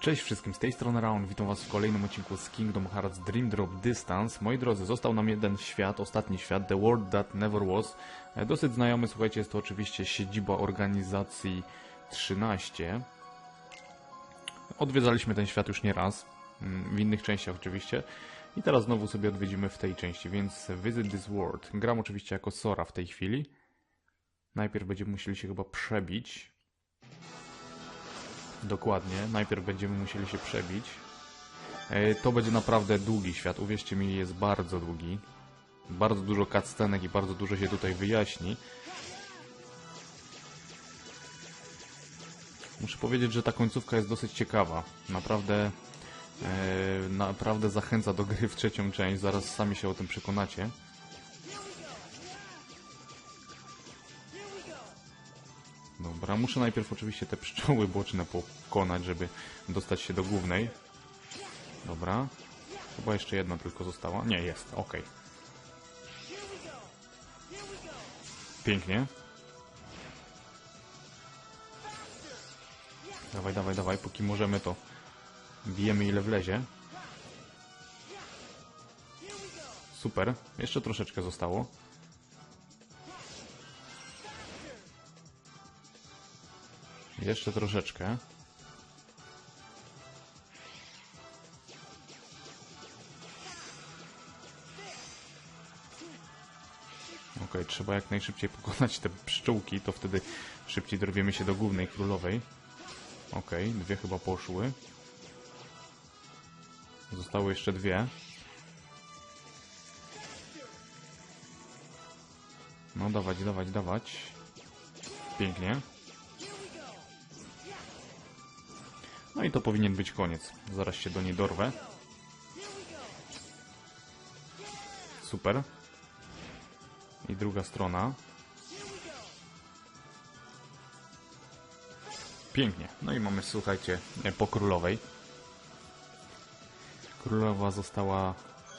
Cześć wszystkim, z tej strony Raun, witam was w kolejnym odcinku z Kingdom Hearts Dream Drop Distance. Moi drodzy, został nam jeden świat, ostatni świat, The World That Never Was. E, Dosyć znajomy, słuchajcie, jest to oczywiście siedziba organizacji 13. Odwiedzaliśmy ten świat już nie raz, mm, w innych częściach oczywiście. I teraz znowu sobie odwiedzimy w tej części, więc Visit This World. Gram oczywiście jako Sora w tej chwili. Najpierw będziemy musieli się chyba przebić. Dokładnie, najpierw będziemy musieli się przebić. E, To będzie naprawdę długi świat, uwierzcie mi, jest bardzo długi. Bardzo dużo cutscenek i bardzo dużo się tutaj wyjaśni. Muszę powiedzieć, że ta końcówka jest dosyć ciekawa. Naprawdę, e, naprawdę zachęca do gry w trzecią część, zaraz sami się o tym przekonacie. Dobra, muszę najpierw oczywiście te pszczoły boczne pokonać, żeby dostać się do głównej. Dobra. Chyba jeszcze jedna tylko została. Nie, jest, ok. Pięknie. Dawaj, dawaj, dawaj, póki możemy to bijemy ile wlezie. Super, jeszcze troszeczkę zostało. Jeszcze troszeczkę. Ok, trzeba jak najszybciej pokonać te pszczółki, to wtedy szybciej dorwiemy się do głównej królowej. Ok, dwie chyba poszły. Zostały jeszcze dwie. No, dawać, dawać, dawać. Pięknie. No i to powinien być koniec. Zaraz się do niej dorwę. Super. I druga strona. Pięknie. No i mamy, słuchajcie, po królowej. Królowa została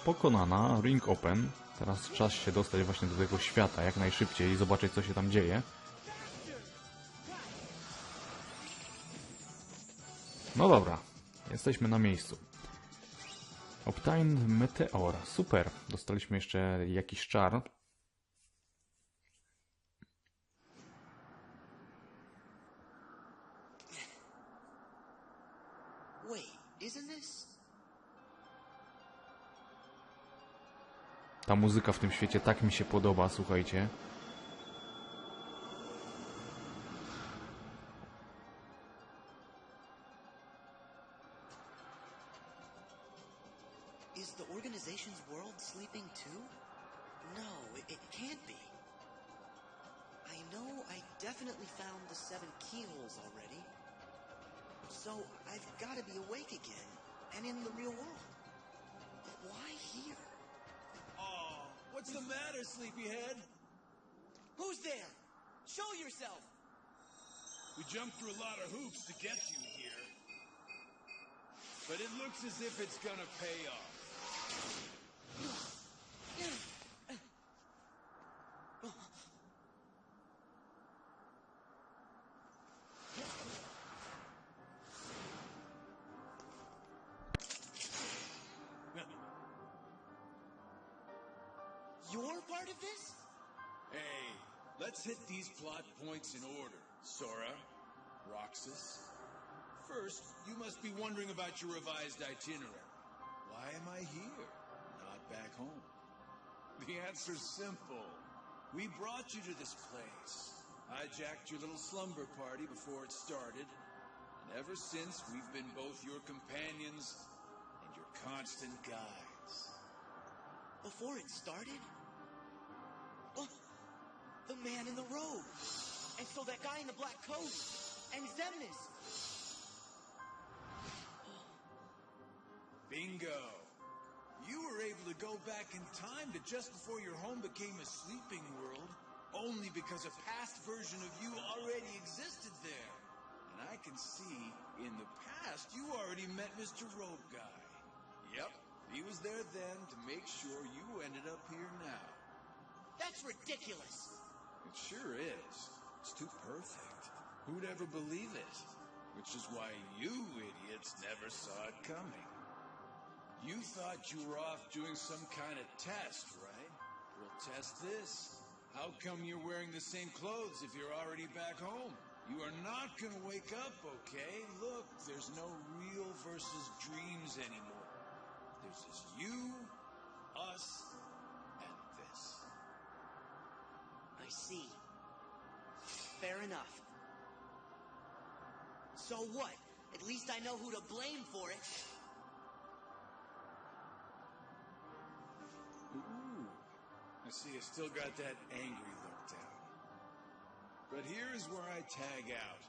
pokonana. Ring open. Teraz czas się dostać właśnie do tego świata jak najszybciej i zobaczyć, co się tam dzieje. No dobra, jesteśmy na miejscu. Obtained Meteor, super. Dostaliśmy jeszcze jakiś czar. Ta muzyka w tym świecie tak mi się podoba, słuchajcie. Get you here. But it looks as if it's gonna pay off. You're part of this? Hey, let's hit these plot points in order. Sora, Roxas. First, you must be wondering about your revised itinerary. Why am I here? Not back home. The answer's simple. We brought you to this place. Hijacked your little slumber party before it started. And ever since, we've been both your companions and your constant guides. Before it started? Oh, the man in the robe. And so that guy in the black coat. And Zemnis. Bingo! You were able to go back in time to just before your home became a sleeping world, only because a past version of you already existed there. And I can see in the past you already met Mr. Robe Guy. Yep, he was there then to make sure you ended up here now. That's ridiculous. It sure is. It's too perfect. Who'd ever believe it? Which is why you idiots never saw it coming. You thought you were off doing some kind of test, right? We'll test this. How come you're wearing the same clothes if you're already back home? You are not gonna wake up, okay? Look, there's no real versus dreams anymore. There's just you, us, and this. I see. Fair enough. So what? At least I know who to blame for it. I see you still got that angry look down. But here's where I tag out.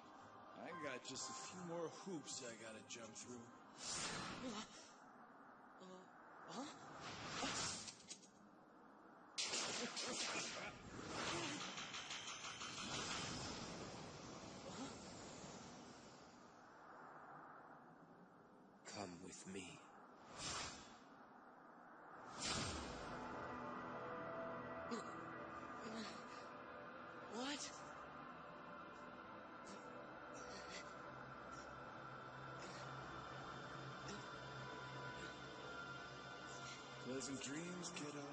I got just a few more hoops I gotta jump through. Pleasant dreams, kiddo.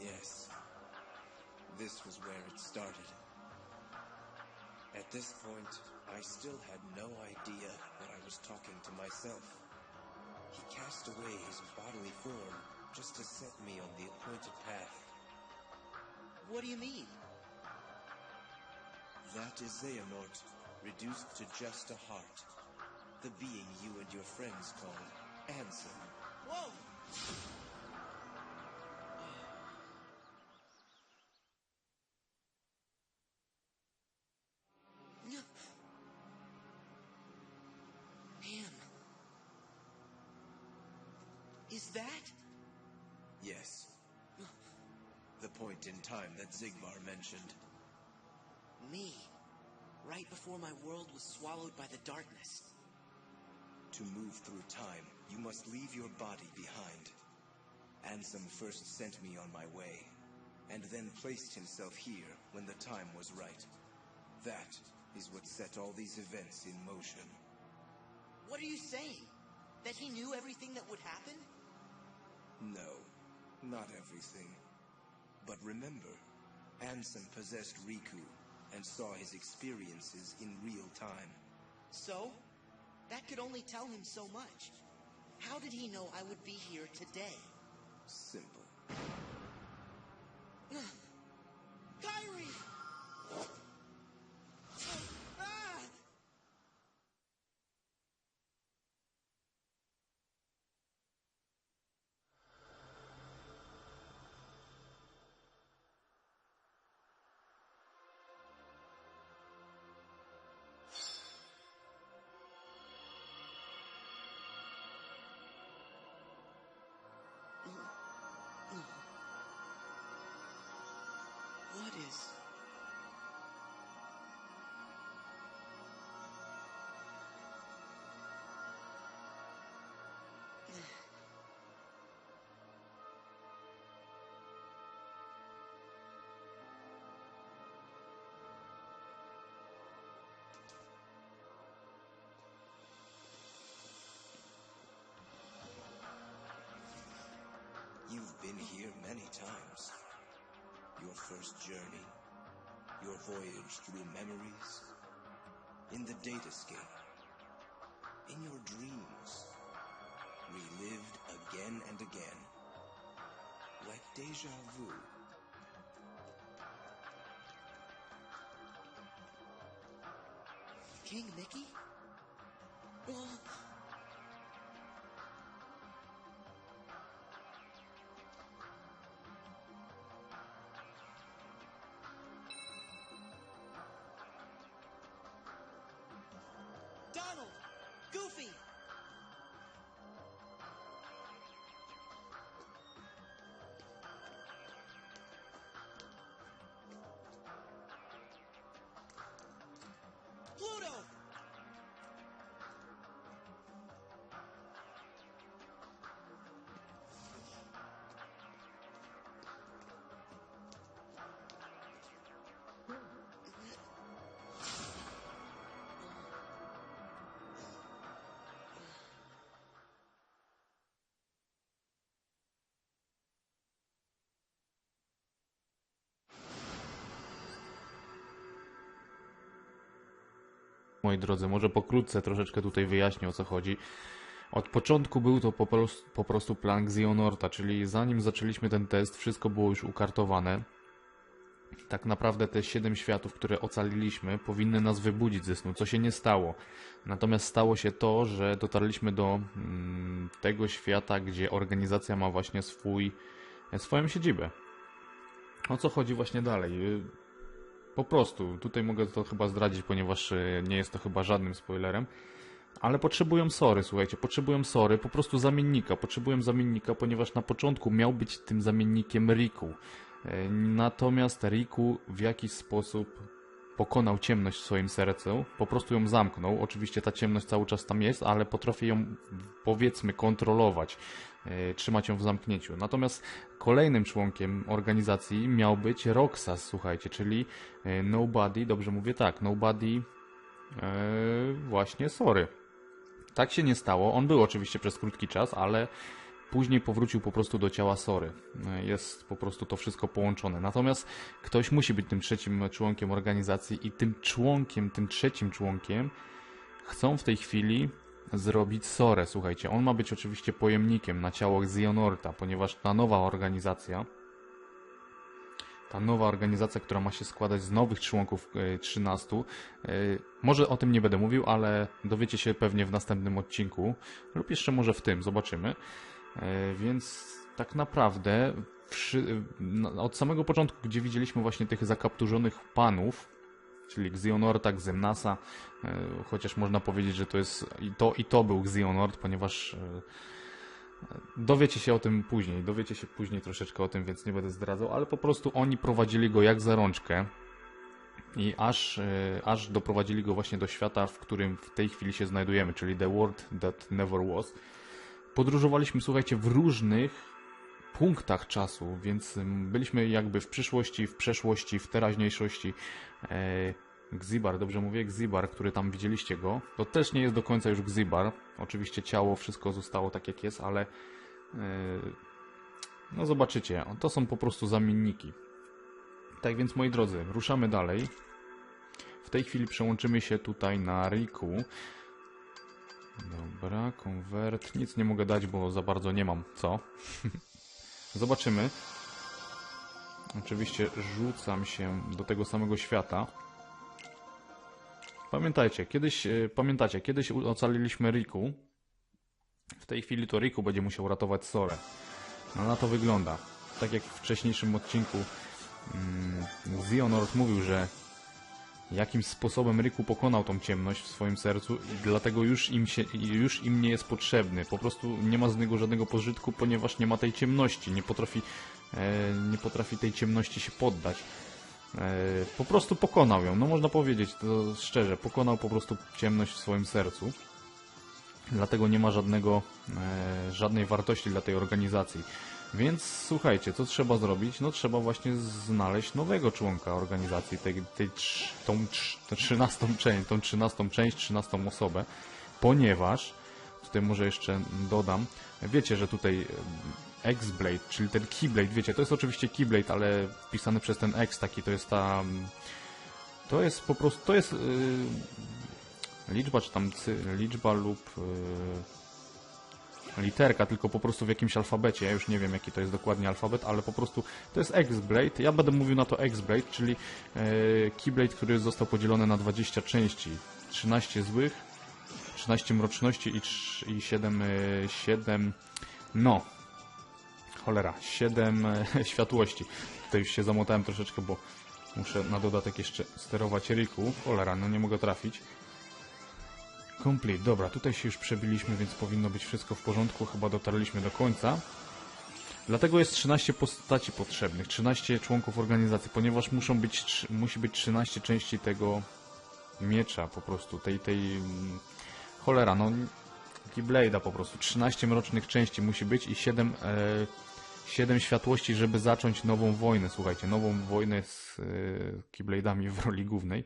Yes. This was where it started. At this point, I still had no idea that I was talking to myself. He cast away his bodily form just to set me on the appointed path. What do you mean? That is Xehanort, reduced to just a heart. The being you and your friends call Ansem. Whoa! Mentioned. Me. Right before my world was swallowed by the darkness. To move through time, you must leave your body behind. Ansem first sent me on my way, and then placed himself here when the time was right. That is what set all these events in motion. What are you saying? That he knew everything that would happen? No, not everything. But remember, Ansem possessed Riku and saw his experiences in real time. So? That could only tell him so much. How did he know I would be here today? Simple. You've been here many times. Your first journey, your voyage through memories, in the datascape, in your dreams, relived again and again, like deja vu. King Mickey? Oh, moi drodzy, może pokrótce troszeczkę tutaj wyjaśnię o co chodzi. Od początku był to po prostu, po prostu plan Xeonorta, czyli zanim zaczęliśmy ten test, wszystko było już ukartowane. Tak naprawdę te 7 światów, które ocaliliśmy, powinny nas wybudzić ze snu, co się nie stało. Natomiast stało się to, że dotarliśmy do mm, tego świata, gdzie organizacja ma właśnie swój, swoją siedzibę. O co chodzi właśnie dalej? Po prostu, tutaj mogę to chyba zdradzić, ponieważ y, nie jest to chyba żadnym spoilerem. Ale potrzebują sory, słuchajcie, potrzebują sory, po prostu zamiennika. Potrzebują zamiennika, ponieważ na początku miał być tym zamiennikiem Riku. E, Natomiast Riku w jakiś sposób pokonał ciemność w swoim sercu, po prostu ją zamknął. Oczywiście ta ciemność cały czas tam jest, ale potrafi ją powiedzmy kontrolować, e, trzymać ją w zamknięciu. Natomiast kolejnym członkiem organizacji miał być Roxas, słuchajcie, czyli e, Nobody, dobrze mówię tak, Nobody e, właśnie sorry. Tak się nie stało. On był oczywiście przez krótki czas, ale później powrócił po prostu do ciała Sory. E, Jest po prostu to wszystko połączone. Natomiast ktoś musi być tym trzecim członkiem organizacji i tym członkiem, tym trzecim członkiem chcą w tej chwili zrobić Sorę. Słuchajcie, on ma być oczywiście pojemnikiem na ciało Xeonorta, ponieważ ta nowa organizacja ta nowa organizacja, która ma się składać z nowych członków e, 13. e, Może o tym nie będę mówił, ale dowiecie się pewnie w następnym odcinku, lub jeszcze może w tym, zobaczymy. E, Więc tak naprawdę przy, na- od samego początku, gdzie widzieliśmy właśnie tych zakapturzonych panów, czyli Xeonorta, Xemnasa, e, chociaż można powiedzieć, że to jest i to, i to był Xeonort, ponieważ e, Dowiecie się o tym później, dowiecie się później troszeczkę o tym, więc nie będę zdradzał, ale po prostu oni prowadzili go jak za rączkę i aż, aż doprowadzili go właśnie do świata, w którym w tej chwili się znajdujemy, czyli The World That Never Was. Podróżowaliśmy, słuchajcie, w różnych punktach czasu, więc byliśmy jakby w przyszłości, w przeszłości, w teraźniejszości. E, Gzibar, dobrze mówię, Gzibar, który tam widzieliście go, to też nie jest do końca już Gzibar. Oczywiście ciało, wszystko zostało tak jak jest, ale e, no zobaczycie, to są po prostu zamienniki. Tak więc moi drodzy, ruszamy dalej. W tej chwili przełączymy się tutaj na Riku. Dobra, konwert. Nic nie mogę dać, bo za bardzo nie mam co. Zobaczymy. Oczywiście rzucam się do tego samego świata. Pamiętajcie, kiedyś, e, pamiętacie, kiedyś ocaliliśmy Riku. W tej chwili to Riku będzie musiał ratować Sorę. No na to wygląda. Tak jak w wcześniejszym odcinku mm, Xehanort mówił, że jakimś sposobem Riku pokonał tą ciemność w swoim sercu i dlatego już im, się, już im nie jest potrzebny. Po prostu nie ma z niego żadnego pożytku, ponieważ nie ma tej ciemności. Nie potrafi, e, nie potrafi tej ciemności się poddać. E, po prostu pokonał ją. No można powiedzieć to szczerze. Pokonał po prostu ciemność w swoim sercu. Dlatego nie ma żadnego, e, żadnej wartości dla tej organizacji. Więc słuchajcie, co trzeba zrobić? No trzeba właśnie znaleźć nowego członka organizacji, tej, tej tą tę trzynastą część, tą trzynastą część, trzynastą osobę, ponieważ, tutaj może jeszcze dodam, wiecie, że tutaj X-Blade, czyli ten Keyblade, wiecie, to jest oczywiście Keyblade, ale wpisany przez ten X taki, to jest ta... mm, To jest po prostu, to jest yy, liczba, czy tam cy, liczba lub... Yy, literka, tylko po prostu w jakimś alfabecie. Ja już nie wiem, jaki to jest dokładnie alfabet, ale po prostu to jest X-Blade. Ja będę mówił na to X-Blade, czyli e, Keyblade, który został podzielony na 20 części. 13 złych, 13 mroczności i, trz- i 7, e, 7, no, cholera, 7 e, światłości. Tutaj już się zamotałem troszeczkę, bo muszę na dodatek jeszcze sterować Riku. Cholera, no nie mogę trafić. Complete. Dobra, tutaj się już przebiliśmy, więc powinno być wszystko w porządku. Chyba dotarliśmy do końca. Dlatego jest 13 postaci potrzebnych, 13 członków organizacji, ponieważ muszą być, musi być 13 części tego miecza po prostu, tej, tej mm, cholera, no Keyblade'a po prostu, 13 mrocznych części musi być i 7, e, 7 światłości, żeby zacząć nową wojnę, słuchajcie, nową wojnę z e, Keyblade'ami w roli głównej,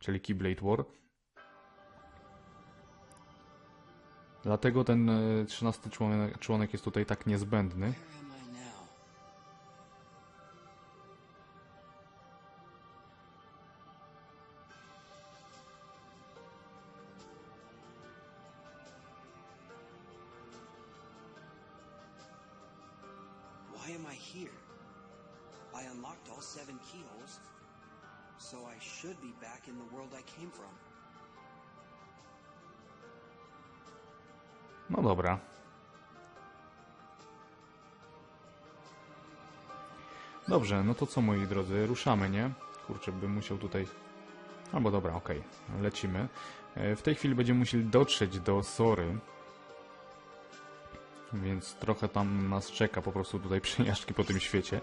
czyli Keyblade War. Dlatego ten e, trzynasty członek, członek jest tutaj tak niezbędny. I should be back in the world I came from. No dobra. Dobrze, no to co moi drodzy, ruszamy, nie? Kurczę, bym musiał tutaj... Albo dobra, okej, lecimy. E, W tej chwili będziemy musieli dotrzeć do Sory. Więc trochę tam nas czeka po prostu tutaj przejażdżki po tym świecie.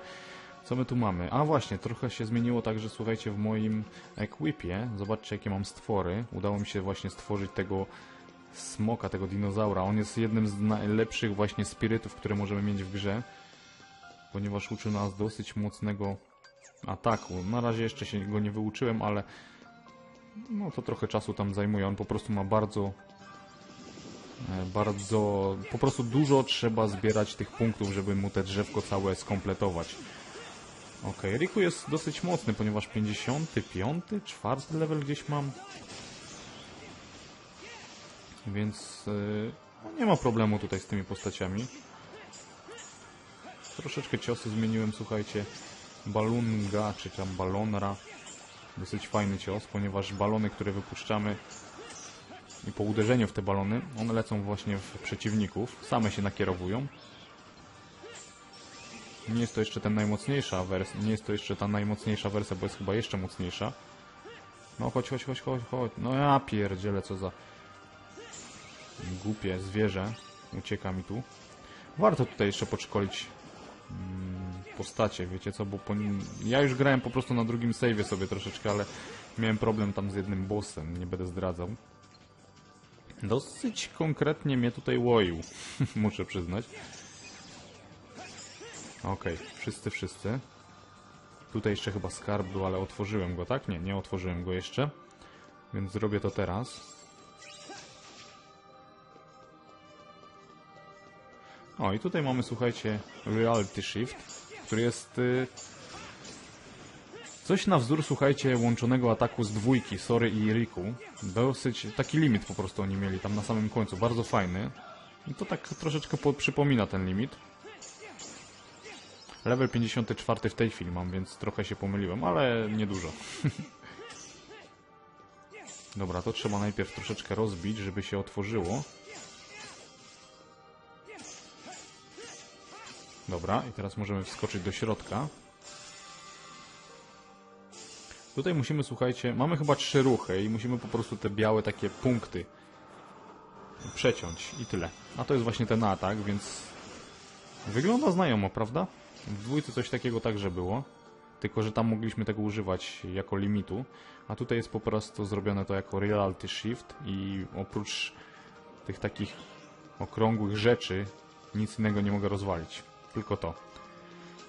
Co my tu mamy? A właśnie, trochę się zmieniło także, słuchajcie, w moim equipie. Zobaczcie, jakie mam stwory. Udało mi się właśnie stworzyć tego smoka, tego dinozaura. On jest jednym z najlepszych właśnie spirytów, które możemy mieć w grze, ponieważ uczy nas dosyć mocnego ataku. Na razie jeszcze się go nie wyuczyłem, ale no to trochę czasu tam zajmuje. On po prostu ma bardzo e, bardzo, po prostu dużo trzeba zbierać tych punktów, żeby mu te drzewko całe skompletować. Ok, Riku jest dosyć mocny, ponieważ 55, 4 level gdzieś mam. Więc yy, no nie ma problemu tutaj z tymi postaciami. Troszeczkę ciosy zmieniłem, słuchajcie. Balunga, czy tam balonra. Dosyć fajny cios, ponieważ balony, które wypuszczamy i po uderzeniu w te balony, one lecą właśnie w przeciwników. Same się nakierowują. Nie jest to jeszcze ta najmocniejsza wersja, nie jest to jeszcze ta najmocniejsza wersja, bo jest chyba jeszcze mocniejsza. No chodź, chodź, chodź, chodź, chodź. No ja pierdzielę, co za głupie zwierzę. Ucieka mi tu. Warto tutaj jeszcze podszkolić mm, postacie, wiecie co, bo po, nim- ja już grałem po prostu na drugim save'ie sobie troszeczkę, ale miałem problem tam z jednym bossem, nie będę zdradzał. Dosyć konkretnie mnie tutaj łoił, muszę przyznać. Okej, wszyscy, wszyscy. Tutaj jeszcze chyba skarb był, ale otworzyłem go, tak? Nie, nie otworzyłem go jeszcze. Więc zrobię to teraz. O, i tutaj mamy, słuchajcie, Reality Shift, który jest y, coś na wzór, słuchajcie, łączonego ataku z dwójki, Sory i Riku. Dosyć, taki limit po prostu oni mieli tam na samym końcu, bardzo fajny. I to tak troszeczkę po, przypomina ten limit. Level 54 w tej chwili mam, więc trochę się pomyliłem, ale niedużo. Dobra, to trzeba najpierw troszeczkę rozbić, żeby się otworzyło. Dobra, i teraz możemy wskoczyć do środka. Tutaj musimy, słuchajcie, mamy chyba trzy ruchy i musimy po prostu te białe takie punkty przeciąć i tyle. A to jest właśnie ten atak, więc wygląda znajomo, prawda? W dwójce coś takiego także było, tylko że tam mogliśmy tego używać jako limitu, a tutaj jest po prostu zrobione to jako reality shift i oprócz tych takich okrągłych rzeczy nic innego nie mogę rozwalić. Tylko to.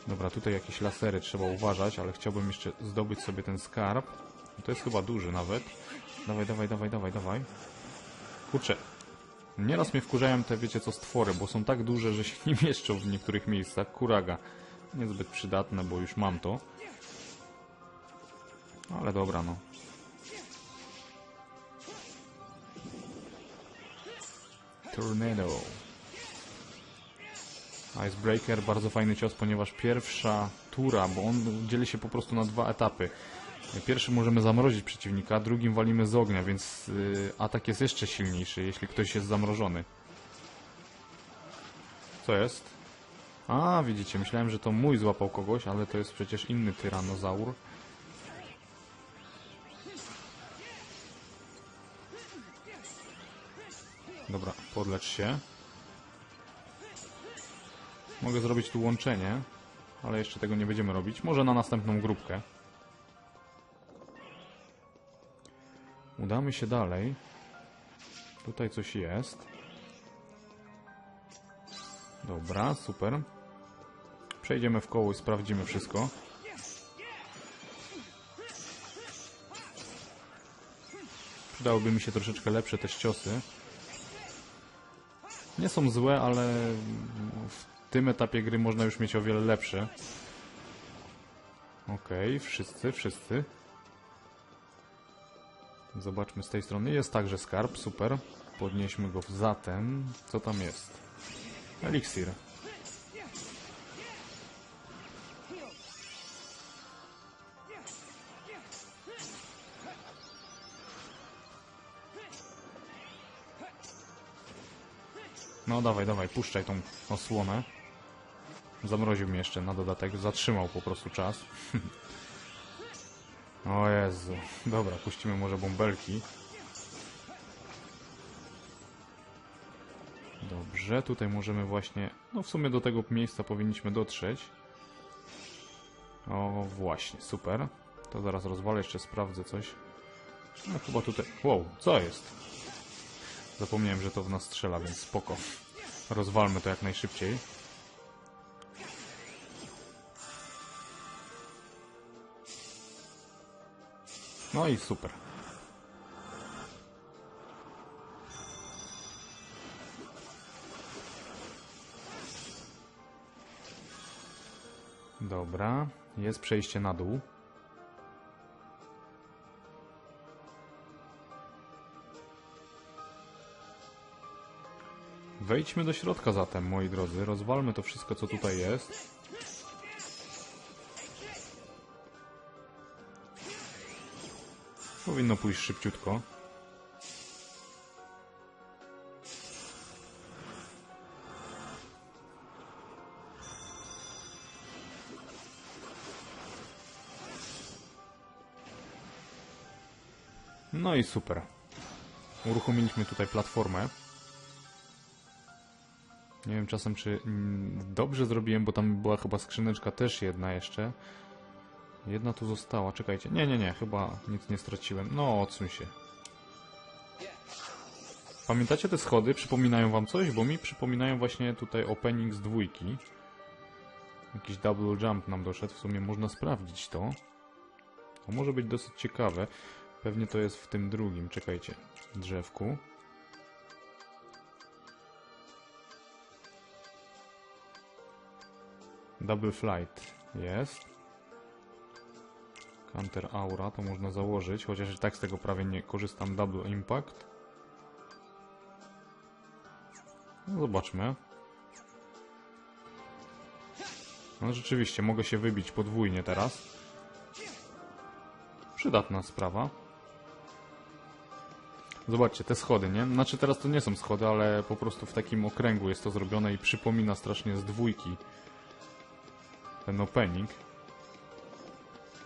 Dobra, tutaj jakieś lasery trzeba uważać, ale chciałbym jeszcze zdobyć sobie ten skarb. To jest chyba duży nawet. Dawaj, dawaj, dawaj, dawaj, dawaj. Kurczę. Nieraz mnie wkurzają te, wiecie co, stwory, bo są tak duże, że się nie mieszczą w niektórych miejscach. Kuraga. Niezbyt przydatne, bo już mam to. Ale dobra, no. Tornado. Icebreaker, bardzo fajny cios, ponieważ pierwsza tura, bo on dzieli się po prostu na dwa etapy. Pierwszy możemy zamrozić przeciwnika, drugim walimy z ognia, więc y, atak jest jeszcze silniejszy, jeśli ktoś jest zamrożony. Co jest? A, widzicie, myślałem, że to mój złapał kogoś, ale to jest przecież inny tyranozaur. Dobra, podlecz się. Mogę zrobić tu łączenie, ale jeszcze tego nie będziemy robić. Może na następną grupkę. Udamy się dalej. Tutaj coś jest. Dobra, super. Przejdziemy w koło i sprawdzimy wszystko. Przydałyby mi się troszeczkę lepsze te ciosy. Nie są złe, ale w tym etapie gry można już mieć o wiele lepsze. Okej, okay, wszyscy, wszyscy. Zobaczmy z tej strony. Jest także skarb, super. Podnieśmy go zatem. Co tam jest? Eliksir. No dawaj, dawaj, puszczaj tą osłonę. Zamroził mnie jeszcze na dodatek, zatrzymał po prostu czas. o Jezu. Dobra, puścimy może bąbelki. Dobrze, tutaj możemy właśnie... No w sumie do tego miejsca powinniśmy dotrzeć. O, właśnie, super. To zaraz rozwalę, jeszcze sprawdzę coś. No chyba tutaj... Wow, co jest? Zapomniałem, że to w nas strzela, więc spoko. Rozwalmy to jak najszybciej. No i super. Dobra, jest przejście na dół. Wejdźmy do środka zatem, moi drodzy. Rozwalmy to wszystko, co tutaj jest. Powinno pójść szybciutko. No i super. Uruchomiliśmy tutaj platformę. Nie wiem czasem, czy mm, dobrze zrobiłem, bo tam była chyba skrzyneczka też jedna jeszcze. Jedna tu została, czekajcie. Nie, nie, nie, chyba nic nie straciłem. No, odsuń się. Pamiętacie te schody? Przypominają wam coś? Bo mi przypominają właśnie tutaj opening z dwójki. Jakiś double jump nam doszedł, w sumie można sprawdzić to. To może być dosyć ciekawe. Pewnie to jest w tym drugim, czekajcie, drzewku. Double flight jest. Counter aura to można założyć, chociaż i tak z tego prawie nie korzystam. Double impact. No zobaczmy. No rzeczywiście, mogę się wybić podwójnie teraz. Przydatna sprawa. Zobaczcie, te schody, nie? Znaczy teraz to nie są schody, ale po prostu w takim okręgu jest to zrobione i przypomina strasznie z dwójki ten opening.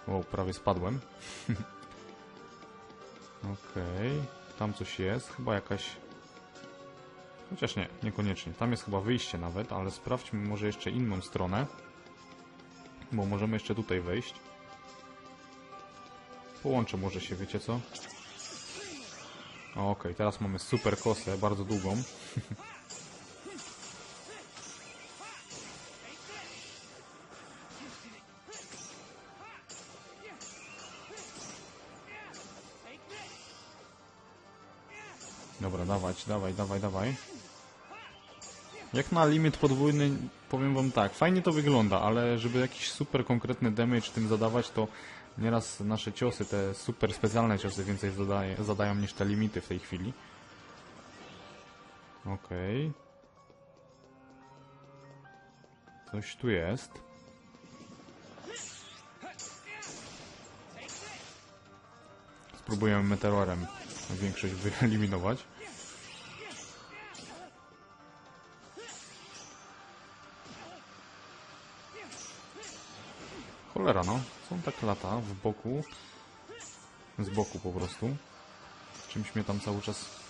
O, prawie spadłem. Okej, tam coś jest, chyba jakaś... Chociaż nie, niekoniecznie. Tam jest chyba wyjście nawet, ale sprawdźmy może jeszcze inną stronę. Bo możemy jeszcze tutaj wejść. Połączę może się, wiecie co? Okej, teraz mamy super kosę, bardzo długą. dawać, dawaj, dawaj, dawaj. Jak na limit podwójny, powiem wam tak, fajnie to wygląda, ale żeby jakiś super konkretny damage tym zadawać, to nieraz nasze ciosy, te super specjalne ciosy więcej zadaje, zadają niż te limity w tej chwili. Okej. Coś tu jest. Spróbujemy meteorem większość wyeliminować. Cholera no, są tak lata w boku. Z boku po prostu. Czymś mnie tam cały czas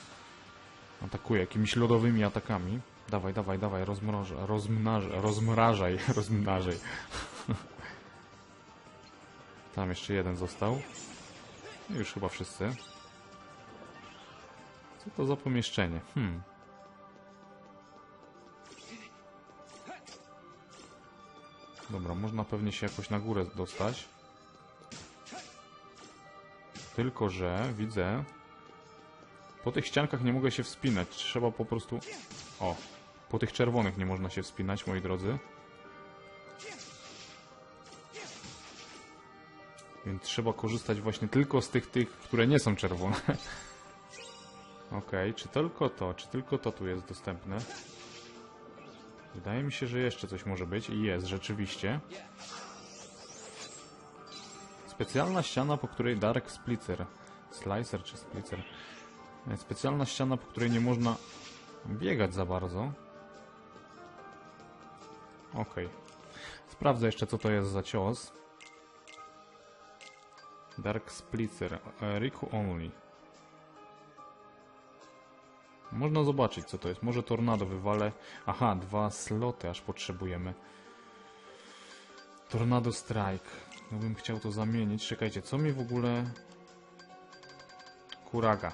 atakuje, jakimiś lodowymi atakami. Dawaj, dawaj, dawaj, rozmrożę, rozmnażę, rozmrażaj, rozmnażaj. Tam jeszcze jeden został. Już chyba wszyscy. Co to za pomieszczenie? Hmm. Dobra, można pewnie się jakoś na górę dostać. Tylko, że widzę... Po tych ściankach nie mogę się wspinać. Trzeba po prostu... O! Po tych czerwonych nie można się wspinać, moi drodzy. Więc trzeba korzystać właśnie tylko z tych, tych, które nie są czerwone. Okej, czy tylko to, czy tylko to tu jest dostępne? Wydaje mi się, że jeszcze coś może być i jest rzeczywiście. Specjalna ściana, po której Dark Splicer, Slicer czy Splicer. Specjalna ściana, po której nie można biegać za bardzo. Okej. Sprawdzę jeszcze, co to jest za cios. Dark Splitter. e, Riku Only. Można zobaczyć, co to jest. Może tornado wywalę. Aha, dwa sloty aż potrzebujemy. Tornado Strike. No bym chciał to zamienić. Czekajcie, co mi w ogóle... Kuraga.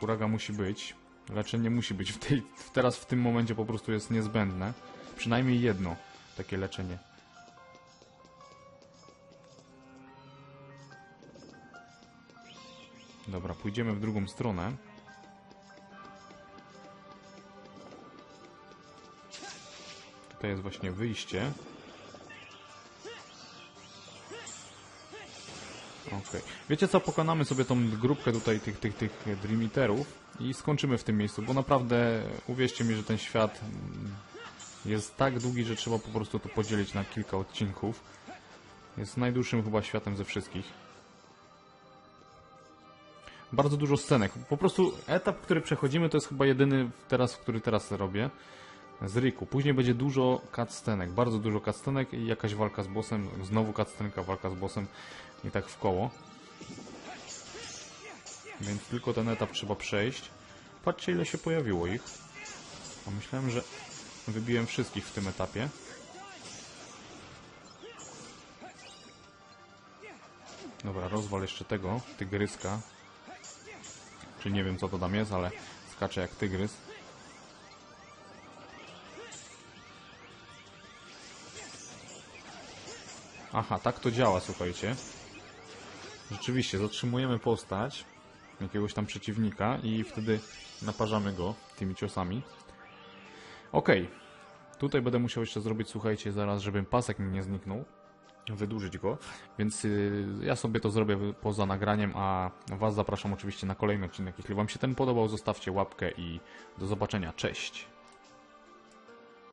Kuraga musi być. Leczenie musi być. W tej, teraz w tym momencie po prostu jest niezbędne. Przynajmniej jedno takie leczenie. Dobra, pójdziemy w drugą stronę. Tutaj jest właśnie wyjście. Okej. Wiecie co, pokonamy sobie tą grupkę tutaj tych, tych, tych Dream i skończymy w tym miejscu, bo naprawdę uwierzcie mi, że ten świat jest tak długi, że trzeba po prostu to podzielić na kilka odcinków. Jest najdłuższym chyba światem ze wszystkich. Bardzo dużo scenek. Po prostu etap, który przechodzimy, to jest chyba jedyny teraz, który teraz robię z Riku. Później będzie dużo cutscenek, bardzo dużo cutscenek i jakaś walka z bossem, znowu cutscenka, walka z bossem i tak w koło. Więc tylko ten etap trzeba przejść. Patrzcie ile się pojawiło ich. A myślałem, że wybiłem wszystkich w tym etapie. Dobra, rozwal jeszcze tego, tygryska. Czy nie wiem co to tam jest, ale skacze jak tygrys. Aha, tak to działa, słuchajcie. Rzeczywiście, zatrzymujemy postać jakiegoś tam przeciwnika i wtedy naparzamy go tymi ciosami. Okej. Tutaj będę musiał jeszcze zrobić, słuchajcie, zaraz, żeby pasek mi nie zniknął. Wydłużyć go, więc y, ja sobie to zrobię poza nagraniem, a Was zapraszam oczywiście na kolejny odcinek. Jeśli Wam się ten podobał, zostawcie łapkę i do zobaczenia. Cześć!